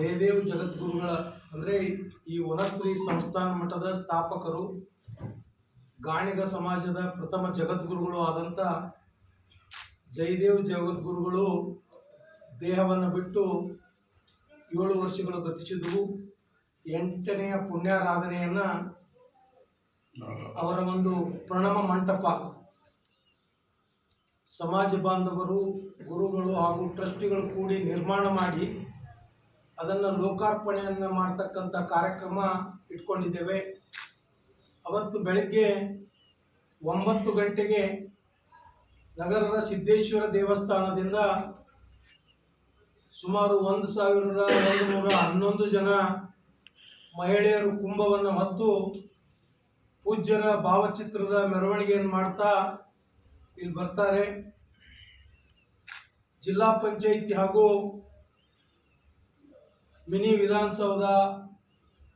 ಜಯದೇವ್ ಜಗದ್ಗುರುಗಳ, ಅಂದರೆ ಈ ವನಶ್ರೀ ಸಂಸ್ಥಾನ ಮಠದ ಸ್ಥಾಪಕರು, ಗಾಣಿಗ ಸಮಾಜದ ಪ್ರಥಮ ಜಗದ್ಗುರುಗಳು ಆದಂಥ ಜಯದೇವ್ ಜಗದ್ಗುರುಗಳು ದೇಹವನ್ನು ಬಿಟ್ಟು ಏಳು ವರ್ಷಗಳು ಗತಿಸಿದವು ಎಂಟನೆಯ ಪುಣ್ಯಾರಾಧನೆಯನ್ನು ಅವರ ಒಂದು ಪ್ರಣಮ ಮಂಟಪ. ಸಮಾಜ ಬಾಂಧವರು, ಗುರುಗಳು ಹಾಗೂ ಟ್ರಸ್ಟಿಗಳು ಕೂಡಿ ನಿರ್ಮಾಣ ಮಾಡಿ ಅದನ್ನು ಲೋಕಾರ್ಪಣೆಯನ್ನು ಮಾಡ್ತಕ್ಕಂಥ ಕಾರ್ಯಕ್ರಮ ಇಟ್ಕೊಂಡಿದ್ದೇವೆ. ಅವತ್ತು ಬೆಳಗ್ಗೆ ಒಂಬತ್ತು ಗಂಟೆಗೆ ನಗರದ ಸಿದ್ದೇಶ್ವರ ದೇವಸ್ಥಾನದಿಂದ ಸುಮಾರು ಒಂದು ಸಾವಿರದ ಒಂದು ನೂರ ಹನ್ನೊಂದು ಜನ ಮಹಿಳೆಯರು ಕುಂಭವನ್ನು ಹೊತ್ತು ಪೂಜ್ಯರ ಭಾವಚಿತ್ರದ ಮೆರವಣಿಗೆಯನ್ನು ಮಾಡ್ತಾ ಇಲ್ಲಿ ಬರ್ತಾರೆ. ಜಿಲ್ಲಾ ಪಂಚಾಯಿತಿ ಹಾಗೂ mini Vidhana Soudha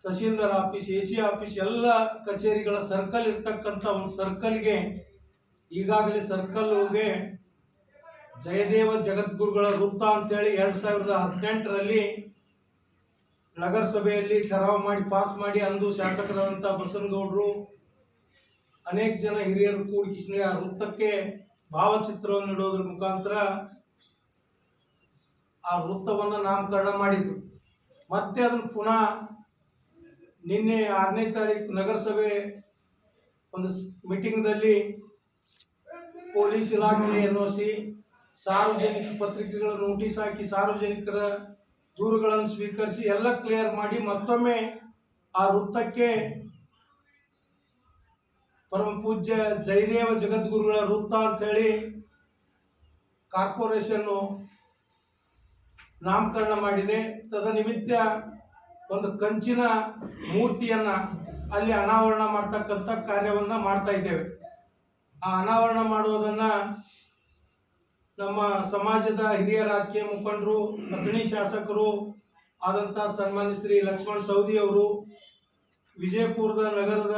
tahsildar office, A C office, ಎಲ್ಲ ಕಚೇರಿಗಳ ಸರ್ಕಲ್ ಇರ್ತಕ್ಕಂಥ ಒಂದು ಸರ್ಕಲ್ಗೆ ಈಗಾಗಲೇ ಸರ್ಕಲ್ಗೆ ಜಯದೇವ ಜಗದ್ಗುರುಗಳ ವೃತ್ತ ಅಂತೇಳಿ ಎರಡು ಸಾವಿರದ ಹದಿನೆಂಟರಲ್ಲಿ ನಗರಸಭೆಯಲ್ಲಿ ಠರಾವ್ ಮಾಡಿ, ಪಾಸ್ ಮಾಡಿ ಅಂದು ಶಾಸಕರಾದಂಥ ಬಸನಗೌಡರು, ಅನೇಕ ಜನ ಹಿರಿಯರು ಕೂಡಿಸಿ ಆ ವೃತ್ತಕ್ಕೆ ಭಾವಚಿತ್ರವನ್ನು ಇಡೋದ್ರ ಮುಖಾಂತರ ಆ ವೃತ್ತವನ್ನು ನಾಮಕರಣ ಮಾಡಿದ್ರು. ಮತ್ತೆ ಅದನ್ನು ಪುನಃ ನಿನ್ನೆ ಆರನೇ ತಾರೀಕು ನಗರಸಭೆ ಒಂದು ಮೀಟಿಂಗ್ದಲ್ಲಿ ಪೊಲೀಸ್ ಇಲಾಖೆ ಎನ್ ಒ ಸಿ ಸಾರ್ವಜನಿಕ ಪತ್ರಿಕೆಗಳ ನೋಟಿಸ್ ಹಾಕಿ ಸಾರ್ವಜನಿಕರ ದೂರುಗಳನ್ನು ಸ್ವೀಕರಿಸಿ ಎಲ್ಲ ಕ್ಲಿಯರ್ ಮಾಡಿ ಮತ್ತೊಮ್ಮೆ ಆ ವೃತ್ತಕ್ಕೆ ಪರಮ ಪೂಜ್ಯ ಜಯದೇವ ಜಗದ್ಗುರುಗಳ ವೃತ್ತ ಅಂತೇಳಿ ಕಾರ್ಪೊರೇಷನ್ನು ನಾಮಕರಣ ಮಾಡಿದೆ. ತದನಿಮಿತ್ತ ಒಂದು ಕಂಚಿನ ಮೂರ್ತಿಯನ್ನ ಅಲ್ಲಿ ಅನಾವರಣ ಮಾಡ್ತಕ್ಕಂಥ ಕಾರ್ಯವನ್ನ ಮಾಡ್ತಾ ಇದ್ದೇವೆ. ಆ ಅನಾವರಣ ಮಾಡುವುದನ್ನ ನಮ್ಮ ಸಮಾಜದ ಹಿರಿಯ ರಾಜಕೀಯ ಮುಖಂಡರು, ಅಥಣಿ ಶಾಸಕರು ಆದಂಥ ಸನ್ಮಾನ್ಯ ಶ್ರೀ ಲಕ್ಷ್ಮಣ್ ಸೌದಿ ಅವರು, ವಿಜಯಪುರದ ನಗರದ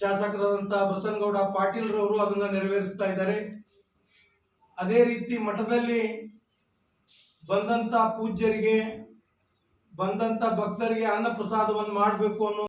ಶಾಸಕರಾದಂಥ ಬಸನಗೌಡ ಪಾಟೀಲ್ರವರು ಅದನ್ನು ನೆರವೇರಿಸ್ತಾ ಇದ್ದಾರೆ. ಅದೇ ರೀತಿ ಮಠದಲ್ಲಿ ಬಂದಂಥ ಪೂಜ್ಯರಿಗೆ ಬಂದಂಥ ಭಕ್ತರಿಗೆ ಅನ್ನ ಪ್ರಸಾದವನ್ನು ಮಾಡಬೇಕು ಅನ್ನೋ